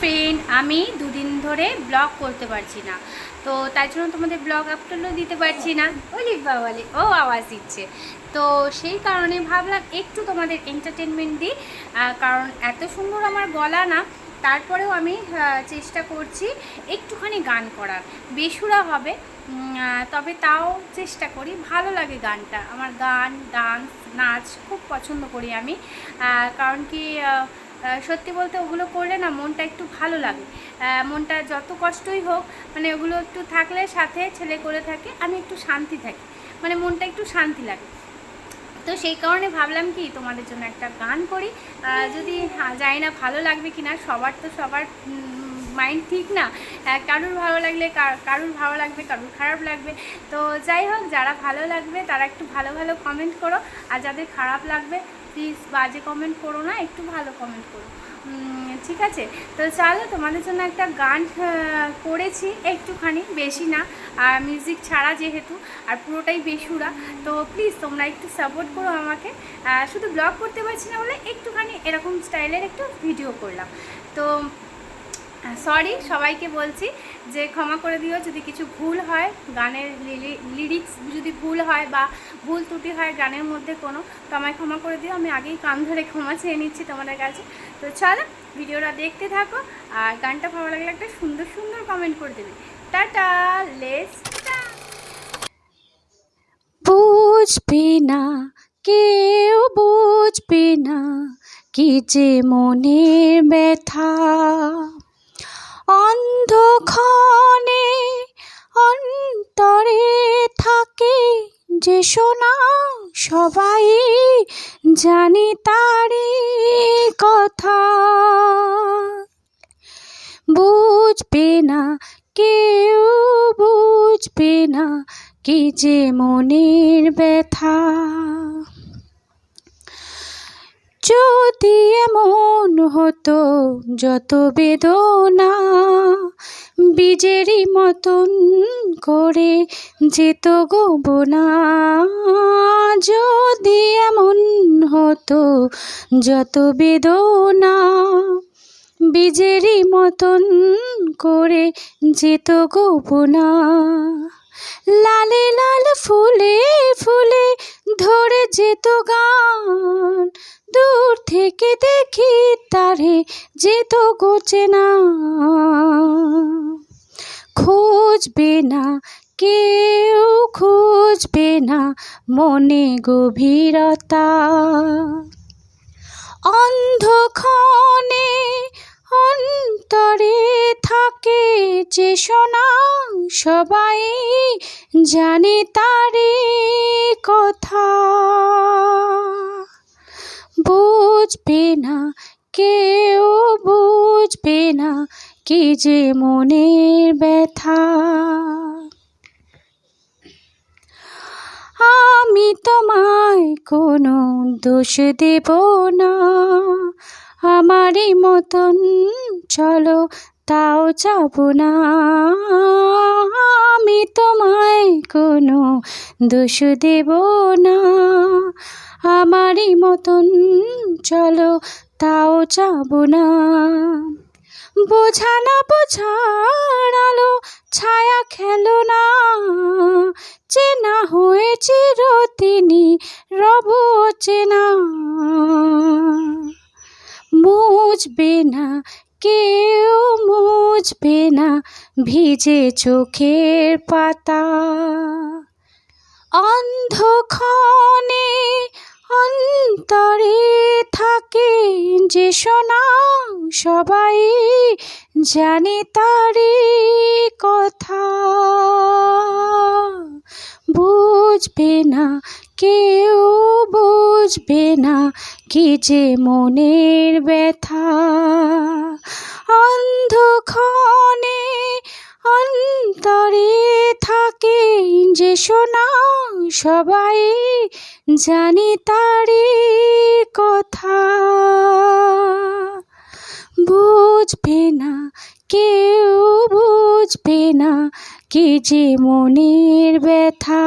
Friend আমি দুদিন ধরে ব্লগ করতে পারছি না। তো তাই জন্য তোমাদের ব্লগ আপলোডও দিতে পারছি না। ওলি বাবালি ও আওয়াজ দিচ্ছে। তো সেই কারণে ভাবলাম একটু তোমাদের এন্টারটেনমেন্ট দিই। কারণ এত সুন্দর আমার গলা না, তারপরেও আমি চেষ্টা করছি একটুখানি গান করার। বেসুরা হবে তবে তাও চেষ্টা করি। ভালো লাগে গানটা। আমার গান ডান্স নাচ খুব পছন্দ করি আমি। কারণ কি সত্যি বলতে ওগুলো করলে না মনটা একটু ভালো লাগে। মনটা যত কষ্টই হোক মানে ওগুলো একটু থাকলে সাথে ছেলে করে থাকে আমি একটু শান্তি থাকি। মানে মনটা একটু শান্তি লাগে। তো সেই কারণে ভাবলাম কি তোমাদের জন্য একটা গান করি। যদি হ্যাঁ, জানি না ভালো লাগবে কি না সবার তো সবার মাইন্ড ঠিক না। কারুর ভালো লাগলে কারুর ভালো লাগবে কারুর খারাপ লাগবে। তো যাই হোক যারা ভালো লাগবে তারা একটু ভালো ভালো কমেন্ট করো। আর যাদের খারাপ লাগবে প্লিজ বাজে কমেন্ট করো না, একটু ভালো কমেন্ট করো। ঠিক আছে? তো চলো, তোমাদের জন্য একটা গান করেছি, একটুখানি, বেশি না। আর মিউজিক ছাড়া যেহেতু, আর পুরোটাই বেসুরা, তো প্লিজ তোমরা একটু সাপোর্ট করো আমাকে। শুধু ব্লগ করতে পারছি না বলে, একটুখানি এরকম স্টাইলের একটু ভিডিও করলাম। তো সরি সবাইকে বলছি যে ক্ষমা করে দিও, যদি কিছু ভুল হয় গানের লিরিক্স যদি ভুল হয় বা ভুল ত্রুটি হয় গানের মধ্যে কোনো, তো আমায় ক্ষমা করে দিও। আমি আগেই কান ধরে ক্ষমা চেয়ে নিচ্ছি তোমাদের কাছে। তো চলো, ভিডিওটা দেখতে থাকো আর গানটা ভালো লাগলে একটা সুন্দর সুন্দর কমেন্ট করে দেবে। টাটা লেস বুঝবে না, কেউ বুঝবে না কি যে মনের ব্যথা। অন্ধক্ষণে অন্তরে থাকে যে শোনা সবাই জানি তারি কথা। বুঝবে না, কেউ বুঝবে না কি যে মনের ব্যথা। যত বেদনা বীজেরই মতন করে যেত গোবনা যদি এমন হতো, যত বেদনা বীজেরই মতন করে যেত গোপনা লালে লাল ফুলে ফুলে ধরে যেত গান দূর থেকে দেখি তারে যেত গোচে না। খুঁজবে না, কেউ খুঁজবে না মনে গভীরতা। অন্ধক্ষণে অন্তরে থাকে যে শোনা সবাই জানে তারে কথা। বুঝবে না, কেউ বুঝবে না কি যে মনের ব্যথা। আমি তোমায় কোনো দোষ দেব না, আমারই মতন চলো তাও যাব না। আমি তোমায় কোনো দোষ দেব না, আমারই মতন চলো তাও যাব না। বোঝা না বোঝার আলো, ছায়া খেলো না। চেনা হয়েছে রতিনি রব চেনা। মুছবে না, কেউ মুছবে না ভিজে চোখের পাতা। অন্ধক্ষণে অন্তরে থাকে যে শোনা সবাই জানে তারি কথা। বুঝবে না, কেউ বুঝবে না কি যে মনের ব্যথা। অন্ধক্ষণে অন্তরে থাকে যে শোনা সবাই জানি তারি কথা। বুঝবে না কেউ বুঝবে না কি যে মনের ব্যথা।